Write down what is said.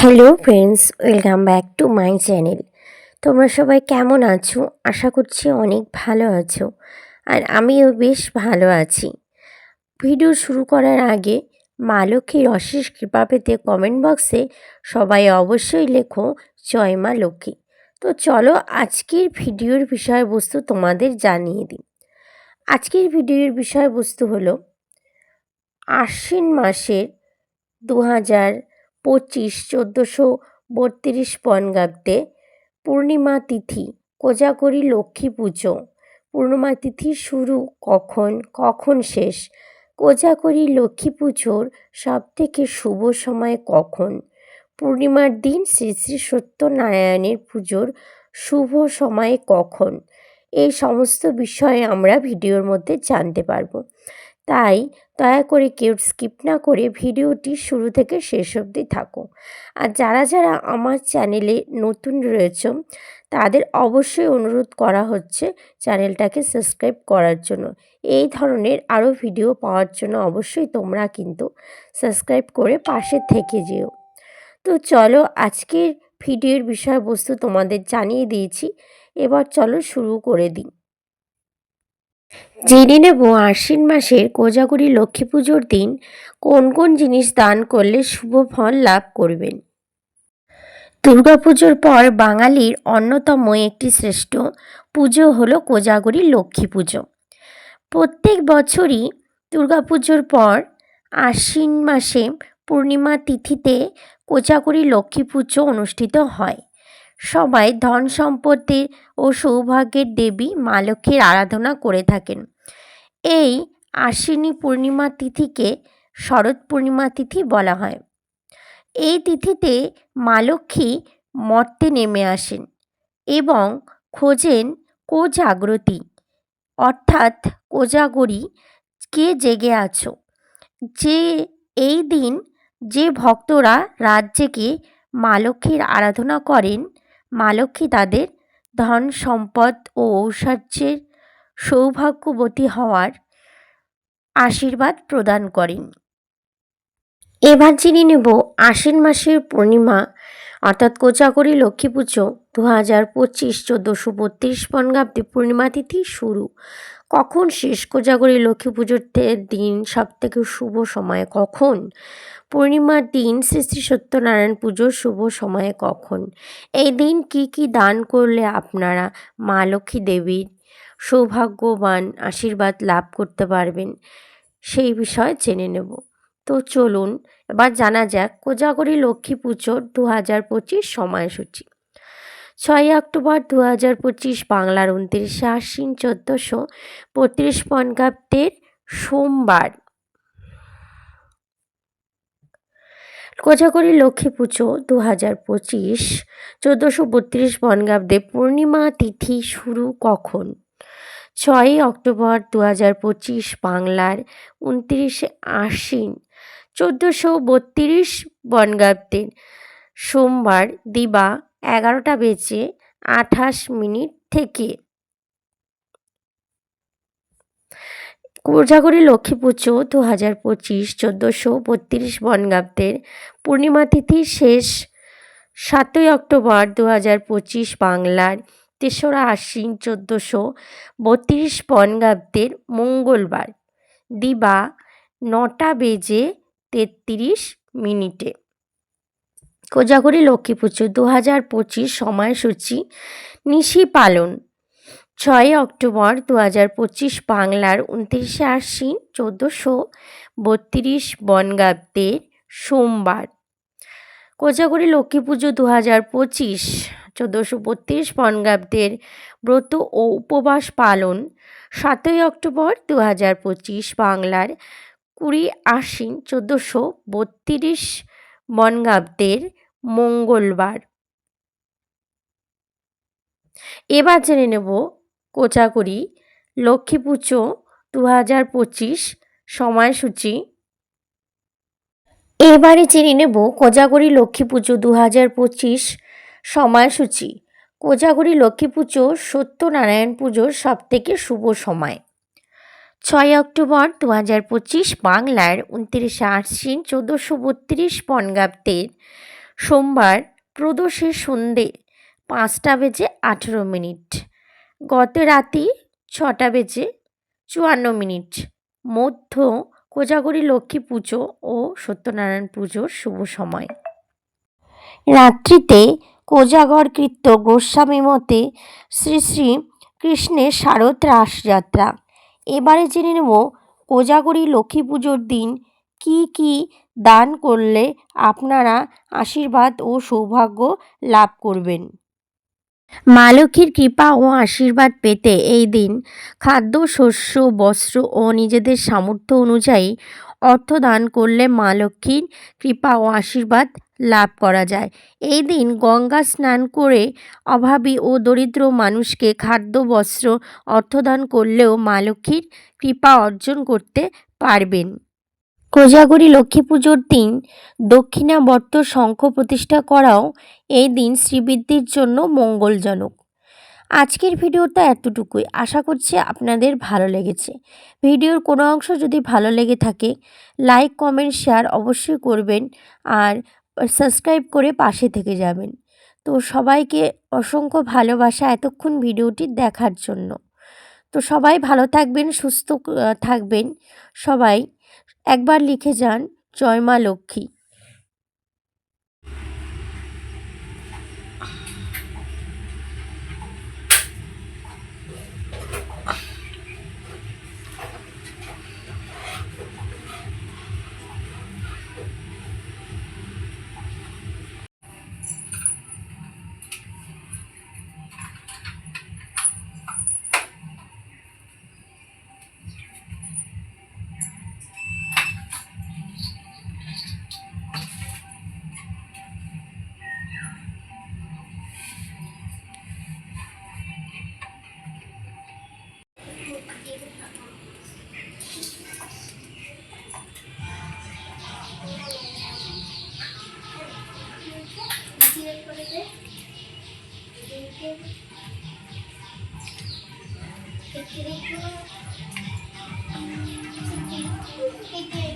Hello friends welcome back to my channel তোমরা সবাই কেমন আছো? আশা করছি অনেক ভালো আছো। আর আমিও বেশ ভালো আছি। ভিডিও শুরু করার আগে মা লক্ষ্মীর অশেষ কৃপা পেতে কমেন্ট বক্সে সবাই অবশ্যই লেখো, জয় মা লক্ষ্মী। তো চলো আজকের ভিডিওর বিষয়বস্তু তোমাদের জানিয়ে দিই। আজকের ভিডিওর বিষয়বস্তু হলো, আশ্বিন মাসের দু হাজার পঁচিশ, চোদ্দোশো বত্রিশ বঙ্গাব্দে পূর্ণিমা তিথি, কোজাগরী লক্ষ্মী পুজো। পূর্ণিমা তিথি শুরু কখন কখন শেষ? কোজাগরী লক্ষ্মী পুজোর সবথেকে শুভ সময় কখন? পূর্ণিমার দিন শ্রী শ্রী সত্যনারায়ণের পুজোর শুভ সময় কখন? এই সমস্ত বিষয়ে আমরা ভিডিওর মধ্যে জানতে পারব। তাই দয়া করে কেউ স্কিপ না করে ভিডিওটি শুরু থেকে শেষ অবধি থাকো। আর যারা যারা আমার চ্যানেলে নতুন রয়েছে তাদের অবশ্যই অনুরোধ করা হচ্ছে চ্যানেলটাকে সাবস্ক্রাইব করার জন্য। এই ধরনের আরও ভিডিও পাওয়ার জন্য অবশ্যই তোমরা কিন্তু সাবস্ক্রাইব করে পাশে থেকে যেও। তো চলো আজকের ভিডিওর বিষয়বস্তু তোমাদের জানিয়ে দিয়েছি। এবার চলো শুরু করে দিই। জেনে নেব আশ্বিন মাসের কোজাগরী লক্ষ্মী পুজোর দিন কোন কোন জিনিস দান করলে শুভ ফল লাভ করবেন? দুর্গাপুজোর পর বাঙালির অন্যতম একটি শ্রেষ্ঠ পুজো হলো কোজাগরী লক্ষ্মী পুজো। প্রত্যেক বছরই দুর্গাপুজোর পর আশ্বিন মাসে পূর্ণিমা তিথিতে কোজাগরী লক্ষ্মী পুজো অনুষ্ঠিত হয়। সবাই ধন সম্পত্তির ও সৌভাগ্যের দেবী মা লক্ষ্মীর আরাধনা করে থাকেন। এই আশ্বিনী পূর্ণিমা তিথিকে শরৎ পূর্ণিমা তিথি বলা হয়। এই তিথিতে মা লক্ষ্মী মর্তে নেমে আসেন এবং খোঁজেন কোজাগ্রতি, অর্থাৎ কোজাগরী, কে জেগে আছো? যে এই দিন যে ভক্তরা জেগে মা লক্ষ্মীর আরাধনা করেন মা লক্ষ্মী তাদের ধন, সম্পদ ও ঔশার্যের সৌভাগ্যবতী হওয়ার আশীর্বাদ প্রদান করেন। এবার জেনে নেব আশ্বিন মাসের পূর্ণিমা। অর্থাৎ কোচাকরি লক্ষ্মী পুজো দু হাজার পঁচিশ চোদ্দোশো বত্রিশ বঙ্গাব্দে পূর্ণিমা তিথি শুরু। কখন শেষ কোজাগরি লক্ষ্মী পুজোর দিন সবথেকে শুভ সময় কখন? পূর্ণিমার দিন শ্রী শ্রী সত্যনারায়ণ পুজোর শুভ সময়ে কখন? এই দিন কি কি দান করলে আপনারা মা লক্ষ্মী দেবীর সৌভাগ্যবান আশীর্বাদ লাভ করতে পারবেন? সেই বিষয়ে জেনে নেব। তো চলুন এবার জানা যাক কোজাগরী লক্ষ্মী পুজোর দু হাজার পঁচিশ সময়সূচি। ছয়ই অক্টোবর দু হাজার পঁচিশ বাংলার উনত্রিশে আশ্বিন চোদ্দোশো বত্রিশ বনগাব্দের সোমবার। কোজাগরী লক্ষ্মী পুজো দু হাজার পঁচিশ চোদ্দোশো বত্রিশ বনগাব্দে পূর্ণিমা তিথি শুরু কখন? ছয়ই অক্টোবর দু হাজার পঁচিশ বাংলার উনত্রিশে আশ্বিন চোদ্দোশো বত্রিশ বনগাব্দের সোমবার দিবা এগারোটা বেজে আঠাশ মিনিট থেকে। কোজাগরী লক্ষ্মী পুজো দু হাজার পঁচিশ চোদ্দোশো বত্রিশ বনগাব্দের পূর্ণিমা তিথি শেষ সাতই অক্টোবর দু হাজার পঁচিশ বাংলার তেসরা আশ্বিন চোদ্দোশো বত্রিশ বনগাব্দের মঙ্গলবার। দিবা নটা বেজে তেত্রিশ মিনিটে। কোজাগরী লক্ষ্মী পুজো দু হাজার পঁচিশ সময়সূচি নিশি পালন। ছয় অক্টোবর দু হাজার পঁচিশ বাংলার উনত্রিশে আশ্বিন চোদ্দোশো বত্রিশ বনগাব্দের সোমবার। কোজাগরী লক্ষ্মী পুজো দু হাজার পঁচিশ চোদ্দোশো বত্রিশ বনগাব্দের ব্রত ও উপবাস পালন। সাতই অক্টোবর দু হাজার পঁচিশ বাংলার কুড়ি আশ্বিন চোদ্দোশো বত্রিশ বনগাব্দের মঙ্গলবার। এবার জেনে নেব কোচাগরি লক্ষ্মী পুজো দু হাজার পঁচিশ সময়সূচি। এবারে জেনে নেব কোজাগরি লক্ষ্মী পুজো দু হাজার পঁচিশ সময়সূচি। কোজাগরি লক্ষ্মী পুজো সত্যনারায়ণ পুজোর সবথেকে শুভ সময়। ছয় অক্টোবর দু হাজার পঁচিশ বাংলার উনত্রিশে আশ্বিন চোদ্দোশো বত্রিশ বনগাব্দের সোমবার প্রদোষের সন্ধে পাঁচটা বেজে আঠেরো মিনিট। গত রাতে ছটা বেজে চুয়ান্ন মিনিট। মধ্য কোজাগরী লক্ষ্মী পুজো ও সত্যনারায়ণ পুজোর শুভ সময়। রাত্রিতে কোজাগর কৃত্য গোস্বামী মতে শ্রী শ্রী কৃষ্ণের শারদ রাসযাত্রা। এবারে জেনে নেব কোজাগরী লক্ষ্মী পুজোর দিন কি কি দান করলে আপনারা আশীর্বাদ ও সৌভাগ্য লাভ করবেন? মা লক্ষ্মীর কৃপা ও আশীর্বাদ পেতে এই দিন খাদ্য, শস্য, বস্ত্র ও নিজেদের সামর্থ্য অনুযায়ী অর্থ দান করলে মা লক্ষ্মীর কৃপা ও আশীর্বাদ লাভ করা যায়। এই দিন গঙ্গা স্নান করে অভাবী ও দরিদ্র মানুষকে খাদ্য, বস্ত্র অর্থদান করলেও মা লক্ষ্মীর কৃপা অর্জন করতে পারবেন। কোজাগরী লক্ষ্মী পুজোর দিন দক্ষিণাবর্ত শঙ্খ প্রতিষ্ঠা করাও এই দিন শ্রীবৃদ্ধির জন্য মঙ্গলজনক। আজকের ভিডিওটা এতটুকুই। আশা করছি আপনাদের ভালো লেগেছে। ভিডিওর কোনো অংশ যদি ভালো লেগে থাকে, লাইক, কমেন্ট, শেয়ার অবশ্যই করবেন আর সাবস্ক্রাইব করে পাশে থেকে যাবেন। তো সবাইকে অসংখ্য ভালোবাসা এতক্ষণ ভিডিওটি দেখার জন্য। তো সবাই ভালো থাকবেন, সুস্থ থাকবেন। সবাই একবার লিখে যান জয় মা লক্ষ্মী। Thank you.